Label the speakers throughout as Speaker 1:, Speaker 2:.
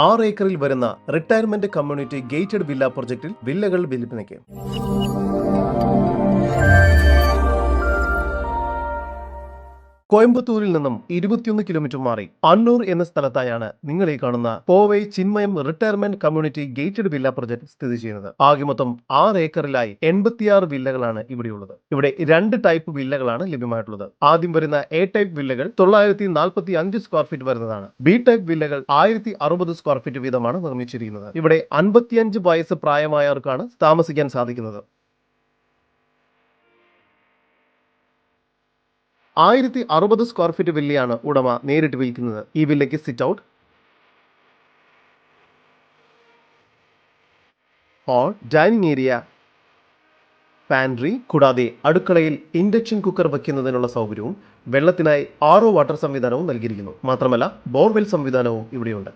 Speaker 1: ആറ് ഏക്കറിൽ വരുന്ന റിട്ടയർമെന്റ് കമ്മ്യൂണിറ്റി ഗേറ്റഡ് വില്ല പ്രൊജക്ടിൽ വില്ലകൾ വിൽപ്പനയ്ക്ക് കോയമ്പത്തൂരിൽ നിന്നും ഇരുപത്തിയൊന്ന് കിലോമീറ്റർ മാറി അണ്ണൂർ എന്ന സ്ഥലത്തായാണ് നിങ്ങൾ ഈ കാണുന്ന Povai Chinmayam retirement community gated villa project സ്ഥിതി ചെയ്യുന്നത്. ആകെ മൊത്തം ആറ് ഏക്കറിലായി എൺപത്തിയാറ് വില്ലകളാണ് ഇവിടെയുള്ളത്. ഇവിടെ രണ്ട് ടൈപ്പ് വില്ലകളാണ് ലഭ്യമായിട്ടുള്ളത്. ആദ്യം വരുന്ന എ ടൈപ്പ് വില്ലകൾ തൊള്ളായിരത്തി നാൽപ്പത്തി അഞ്ച് സ്ക്വയർ ഫീറ്റ് വരുന്നതാണ്. ബി ടൈപ്പ് വില്ലകൾ ആയിരത്തി അറുപത് സ്ക്വയർ ഫീറ്റ് വീതമാണ് നിർമ്മിച്ചിരിക്കുന്നത്. ഇവിടെ അൻപത്തിയഞ്ച് വയസ്സ് പ്രായമായവർക്കാണ് താമസിക്കാൻ സാധിക്കുന്നത്. ആയിരത്തി അറുപത് സ്ക്വയർ ഫീറ്റ് വില്ലയാണ് ഉടമ നേരിട്ട് വിൽക്കുന്നത്. ഈ വില്ലയ്ക്ക് sit out hall dining area pantry കൂടാതെ അടുക്കളയിൽ ഇൻഡക്ഷൻ കുക്കർ വയ്ക്കുന്നതിനുള്ള സൗകര്യവും വെള്ളത്തിനായി ആറോ വാട്ടർ സംവിധാനവും നൽകിയിരിക്കുന്നു. മാത്രമല്ല ബോർവെൽ സംവിധാനവും ഇവിടെയുണ്ട്.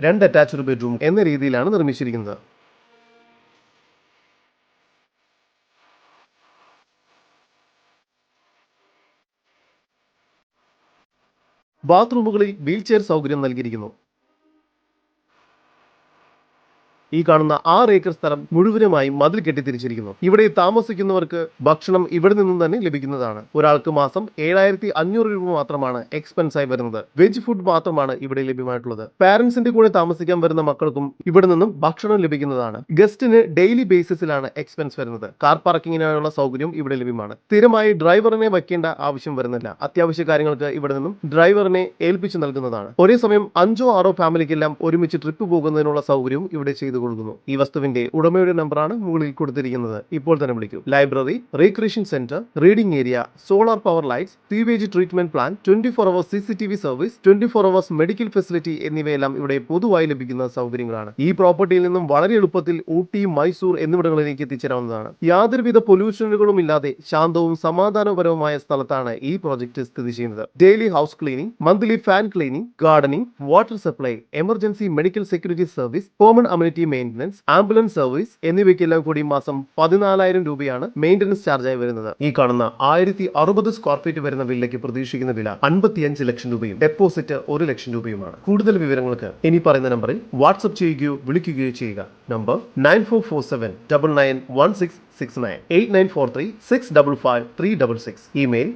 Speaker 1: രണ്ട് അറ്റാച്ച്ഡ് ബെഡ്റൂം എന്ന രീതിയിലാണ് നിർമ്മിച്ചിരിക്കുന്നത്. ബാത്റൂമുകളിൽ വീൽചെയർ സൗകര്യം നൽകിയിരിക്കുന്നു ഈ കാണുന്ന ആറ് ഏക്കർ സ്ഥലം മുഴുവനുമായി മതിൽ കെട്ടി തിരിച്ചിരിക്കുന്നു ഇവിടെ താമസിക്കുന്നവർക്ക് ഭക്ഷണം ഇവിടെ നിന്നും തന്നെ ലഭിക്കുന്നതാണ്. ഒരാൾക്ക് മാസം ഏഴായിരത്തി അഞ്ഞൂറ് രൂപ മാത്രമാണ് എക്സ്പെൻസ് ആയി വരുന്നത്. വെജ് ഫുഡ് മാത്രമാണ് ഇവിടെ ലഭ്യമായിട്ടുള്ളത്. പാരന്റ്സിന്റെ കൂടെ താമസിക്കാൻ വരുന്ന മക്കൾക്കും ഇവിടെ നിന്നും ഭക്ഷണം ലഭിക്കുന്നതാണ്. ഗസ്റ്റിന് ഡെയിലി ബേസിസിലാണ് എക്സ്പെൻസ് വരുന്നത്. കാർ പാർക്കിങ്ങിനായുള്ള സൗകര്യം ഇവിടെ ലഭ്യമാണ്. സ്ഥിരമായി ഡ്രൈവറിനെ വയ്ക്കേണ്ട ആവശ്യം വരുന്നില്ല. അത്യാവശ്യ കാര്യങ്ങൾക്ക് ഇവിടെ നിന്നും ഡ്രൈവറിനെ ഏൽപ്പിച്ചു നൽകുന്നതാണ്. ഒരേ സമയം അഞ്ചോ ആറോ ഫാമിലിക്കെല്ലാം ഒരുമിച്ച് ട്രിപ്പ് പോകുന്നതിനുള്ള സൗകര്യവും ഇവിടെ ചെയ്തു കൊടുക്കുന്നു. ഈ വസ്തുവിന്റെ ഉടമയുടെ നമ്പറാണ് മുകളിൽ കൊടുത്തിരിക്കുന്നത്. ഇപ്പോൾ തന്നെ വിളിക്കൂ. Library recreation centre reading area solar power lights sewage treatment plan twenty four hours C C T V service twenty four hours medical facility എന്നിവയെല്ലാം ഇവിടെ പൊതുവായി ലഭിക്കുന്ന സൗകര്യങ്ങളാണ്. ഈ പ്രോപ്പർട്ടിയിൽ നിന്നും വളരെ എളുപ്പത്തിൽ ഊട്ടി മൈസൂർ എന്നിവിടങ്ങളിലേക്ക് എത്തിച്ചേരാവുന്നതാണ്. യാതൊരുവിധ പൊല്യൂഷനുകളും ഇല്ലാതെ ശാന്തവും സമാധാനപരവുമായ സ്ഥലത്താണ് ഈ പ്രോജക്റ്റ് സ്ഥിതി ചെയ്യുന്നത്. Daily house cleaning monthly fan cleaning gardening water supply emergency medical security service common amenity maintenance ambulance service എന്നിവയ്ക്കെല്ലാം കൂടി മാസം പതിനാലായിരം രൂപയാണ് മെയിന്റനൻസ് ചാർജായി വരുന്നത്. ഈ കാണുന്ന ആയിരത്തി അറുപത് സ്ക്വയർ ഫീറ്റ് വരുന്ന വില്ലയ്ക്ക് പ്രതീക്ഷിക്കുന്ന വില അൻപത്തിയഞ്ച് ലക്ഷം രൂപയും ഡെപ്പോസിറ്റ് ഒരു ലക്ഷം രൂപയുമാണ്. കൂടുതൽ വിവരങ്ങൾക്ക് ഇനി പറയുന്ന നമ്പറിൽ വാട്സ്ആപ്പ് ചെയ്യുകയോ വിളിക്കുകയോ ചെയ്യുക. Number nine four four seven double nine one six six nine eight nine four three six double five three double six. Email